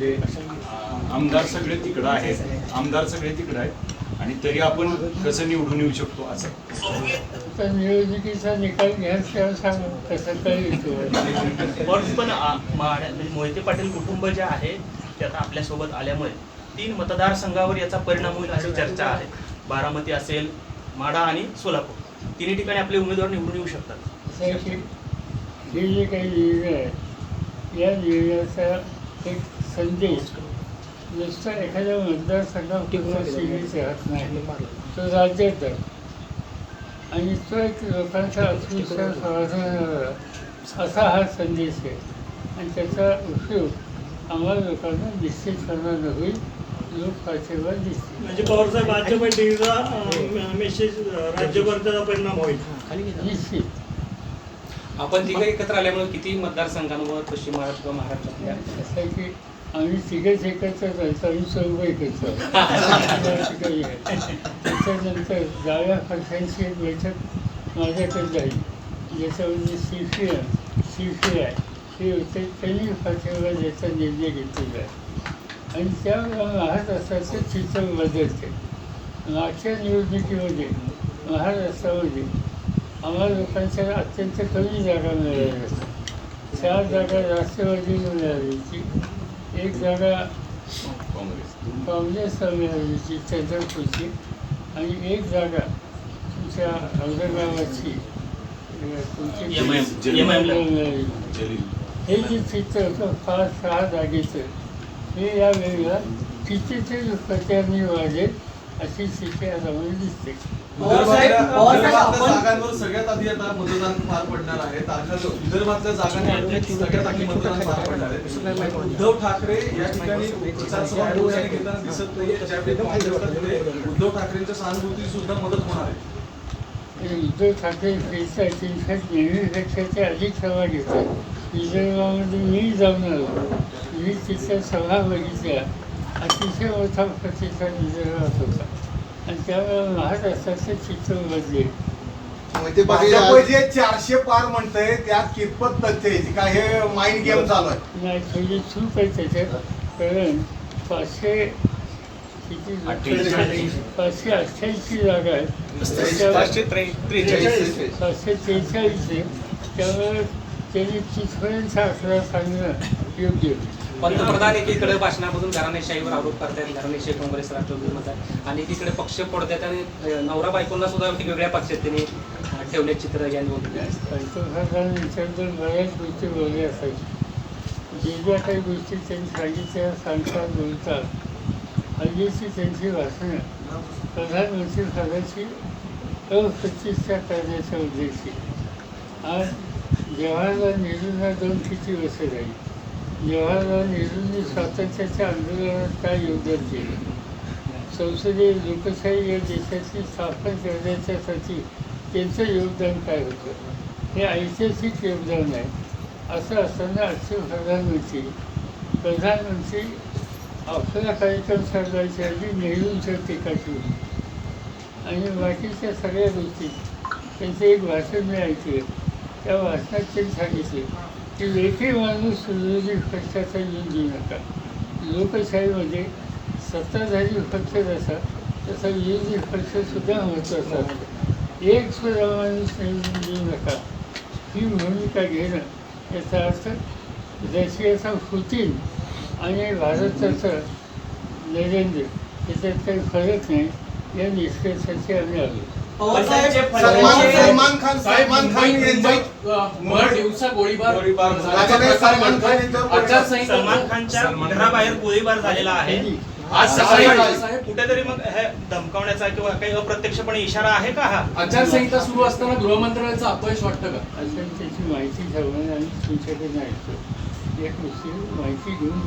ते अं, आमदार सगळे तिकडं आहेत. आमदार सगळे तिकडं आहेत. आणि तरी आपण कसं निवडून येऊ शकतो असं. तर निवडणुकीचा निकाल घ्यायच तेव्हा सांगा. कसं पण पण म्हणजे मोहिते पाटील कुटुंब जे आहे ते आता आपल्यासोबत आल्यामुळे तीन मतदारसंघावर याचा परिणाम होईल अशी चर्चा आहे. बारामती असेल माढा आणि सोलापूर. तिन्ही ठिकाणी आपले उमेदवार निवडून येऊ शकतात. हे जे काही निर्णय आहे या निर्णयाचा एक संदेश. नुसता एखाद्या मतदारसंघापुरता सीमित राहत नाही. तो राज्यात. आणि तो एक लोकांचा आत्मविश्वास वाढवणारा असा हा संदेश आहे. आणि त्याचा उपयोग आम्हाला लोकांना निश्चितपणानं होईल. लोक पाठिंबा दिसतील. म्हणजे पवारसाहेब आजच्या बैठकीचा मेसेज राज्यभर त्याचा परिणाम होईल. निश्चित. आपण तिघं एकत्र आल्यामुळे किती मतदारसंघांवर पश्चिम महाराष्ट्र किंवा महाराष्ट्रातल्या असं आहे की आम्ही तिघेच एकत्र जायचो आम्ही सर्व एकत्र. त्याच्यानंतर डाव्या पक्षांची एक बैठक माझ्याकडे जाईल ज्याच्यामध्ये म्हणजे C P M C I हे होते त्यांनी पाठिंबा ज्याचा निर्णय घेतलेला आहे. आणि त्या महाराष्ट्राचं चित्र बदलते. मागच्या निवडणुकीमध्ये महाराष्ट्रामध्ये आम्हाला लोकांच्या अत्यंत कमी जागा मिळाल्या. होत्या चार जागा राष्ट्रवादीला मिळाली. एक जागा काँग्रेस. काँग्रेसला मिळाली चंद्रपूरची आणि एक जागा तुमच्या औरंगाबादची. तुमची. मिळाली. हे जे चित्र होतं पाच सहा जागेचं हे या वेळेला कितीतरी प्रचारणी वाढेल अशी स्थिती आता मला दिसते. विदर्भातल्या विदर्भातल्या जागांवर सगळ्यात आधी आता मतदान पार पडणार आहे. तारखा जो- विदर्भातल्या जागांवर सगळ्यात आधी मतदान पार पडणार आहे. उद्धव ठाकरे या ठिकाणी घेताना दिसत नाहीये. ज्यावेळी उद्धव ठाकरेंच्या सहानुभूती सुद्धा मदत होणार आहे. उद्धव ठाकरे फिरतात इनफॅक्ट नेहमीपेक्षा ते अधिक सभा घेतात. विदर्भामध्ये मी जाऊन आलो. मी तिथल्या सभा बघितल्या अतिशय मोठा प्रतिसाद विदर्भात होता आणि त्यामुळे महाराष्ट्राचं चित्र बदलेल भाजप जे चारशे पार म्हणतंय त्यात कितपत तथ्य आहे? काय हे माइंड गेम चालू आहे. नाही थोडी चूक आहे त्याच्यात कारण पाचशे किती. पाचशे अठ्ठ्याऐंशी जागा आहेत. त्याच्यावर- पाचशे त्रे- त्रेचाळीस. आहे. त्यामुळे त्यांनी तिथपर्यंत आकडा सांगणं योग्य पंतप्रधान एकीकडे भाषणामधून घराणेशाहीवर आरोप करतायत घराणेशाही काँग्रेस राष्ट्रवादी म्हणतात आणि एकीकडे पक्ष पडतायत आणि नवरा बायकोंना सुद्धा वेगवेगळ्या पक्षात त्यांनी अं, ठेवले चित्र यांनी बघितले पंतप्रधान यांच्याबद्दल बऱ्याच गोष्टी बोलल्या असायच्या. जे ज्या काही गोष्टी त्यांनी सांगितल्या सांगतात बोलतात. हल्लीची त्यांची भाषणं प्रधानमंत्री पदाची अप्रतिष्ठा करण्याच्या उद्देशी आज जवाहरलाल नेहरूंना दोन किती वर्ष झाली? जवाहरलाल नेहरूंनी स्वातंत्र्याच्या आंदोलनात काय योगदान केले. संसदीय लोकशाही या देशाची स्थापन करण्याच्यासाठी त्यांचं योगदान काय होतं? हे ऐतिहासिक योगदान आहे असं असताना आजचे प्रधानमंत्री प्रधानमंत्री आपला कार्यक्रम चालवायच्या आधी नेहरूंचं टीका केली. आणि बाकीच्या सगळ्या गोष्टी त्यांचं एक भाषण मी ऐकलं. त्या भाषणात त्यांनी सांगितले की एकही माणूस विरोधी पक्षाचा देऊ नका लोकशाहीमध्ये सत्ताधारी पक्ष जसा तसा विरोधी पक्षसुद्धा महत्त्वाचा असतो एक सुद्धा माणूस देऊ नका ही भूमिका घेणं याचा अर्थ रशियाचा पुतीन आणि भारताचं नरेंद्र याच्यात काही फरक नाही या निष्कर्षाचे आम्ही आलो. सलमान सलमान खान सलमान खान यांच्या भर दिवसा गोळीबार. गोळीबार. झाला. राजाने सलमान आचारसंहिता खानच्या घराबाहेर गोळीबार झालेला आहे. आज सकाळी कुठेतरी मग हे धमकावण्याचा किंवा काही अप्रत्यक्षपणे इशारा आहे का हा? आचारसंहिता सुरू असताना गृहमंत्रालयाचं अपयश वाटतं का? असं त्याची माहिती ठेवणं आणि तुमच्याकडे ऐकतो माहिती घेऊन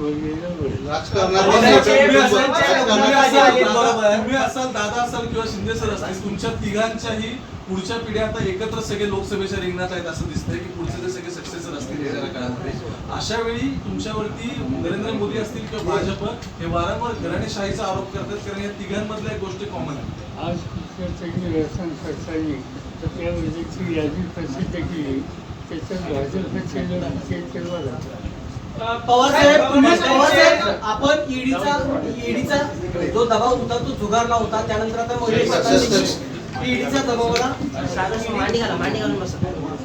तुम्ही असाल दादा असाल किंवा शिंदे सर असतील तुमच्या तिघांच्याही पुढच्या पिढ्या आता एकत्र सगळे लोकसभेच्या रिंगणात आहेत असं दिसतंय की पुढचे ते सगळे सक्सेसर असतील येणाऱ्या काळामध्ये अशा वेळी तुमच्यावरती नरेंद्र मोदी असतील किंवा भाजप हे वारंवार घराणेशाहीचा आरोप करतात कारण या तिघांमधल्या एक गोष्ट कॉमन आहे. आज कुठल्या तरी व्यसन सरकारने त्या वेळेची यादी प्रसिद्ध केली त्याच्यात भाजपचे तेव्हा जातात पवारसाहेब तुम्ही पवारसाहेब आपण ईडीचा ईडीचा जो दबाव होता तो झुगारला होता. त्यानंतर आता मोदी ईडीच्या दबावाला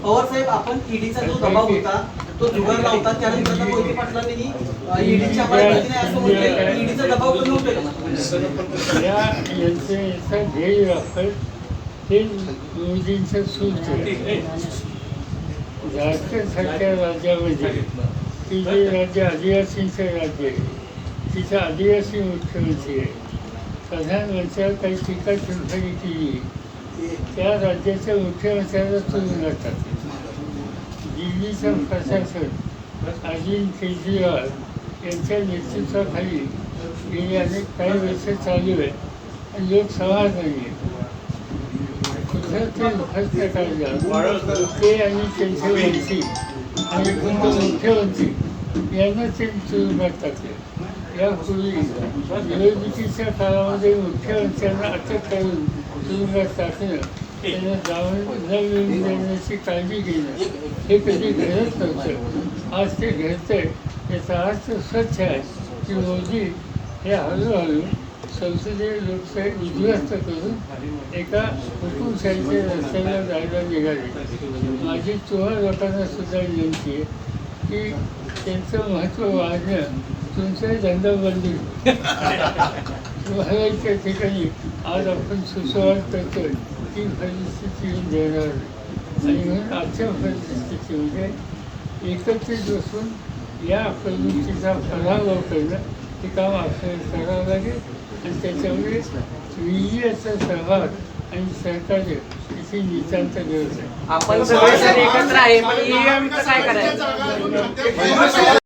पवार साहेब आपण ईडीचा जो दबाव होता तो झुगारला होता. त्यानंतर आता मोहिते पाटलांनी ईडीच्या पद्धतीने असं म्हटलं ईडीचा दबाव कमी होतोय या यांचे ध्येय हे मोदींचं सूत्र राज्यामध्ये की जे राज्य आदिवासींचं राज्य आहे तिथं आदिवासी मुख्यमंत्री आहे प्रधानमंत्र्यावर काही टीका टिप्पणी केली त्या राज्याच्या मुख्यमंत्र्याला तुरुंगात टाकले दिल्लीचं प्रशासन अरविंद केजरीवाल यांच्या नेतृत्वाखाली गेली अनेक काही वर्ष चालू आहे आणि लोक समाधानी आहेत कुठं ते काढलं ते आणि त्यांचे मंत्री आणि मुख्यमंत्री यांना ते. तुरुंगात टाकले यापूर्वी निवडणुकीच्या काळामध्ये मुख्यमंत्र्यांना अटक करून तुरुंगात टाकणं त्यांना जाऊन न मिळून देण्याची काळजी घेणं हे कधी घडत नव्हतं. आज ते घडतंय याचा अर्थ स्वच्छ आहे की मोदी हे हळूहळू संसदीय लोकशाही उद्ध्वस्त करून एका हुकुमशाहीच्या रस्त्याला जायला निघाले. माझी चोहा लोकांना सुद्धा विनंती आहे की त्यांचं महत्त्व वाढणं तुमचाही धंदा बंदी महागाईच्या ठिकाणी आज आपण सुसंवाद करतो ती परिस्थिती येऊन देणार आणि म्हणून आजच्या परिस्थितीमध्ये एकत्रित बसून या प्रवृत्तीचा पराभव करणं ते काम आपल्याला करावं लागेल आणि त्याच्यामुळे विजयाचा सहभाग आणि सहकार्य याची नितांत गरज आहे आपण सगळे एकत्र आहे पण करायचं?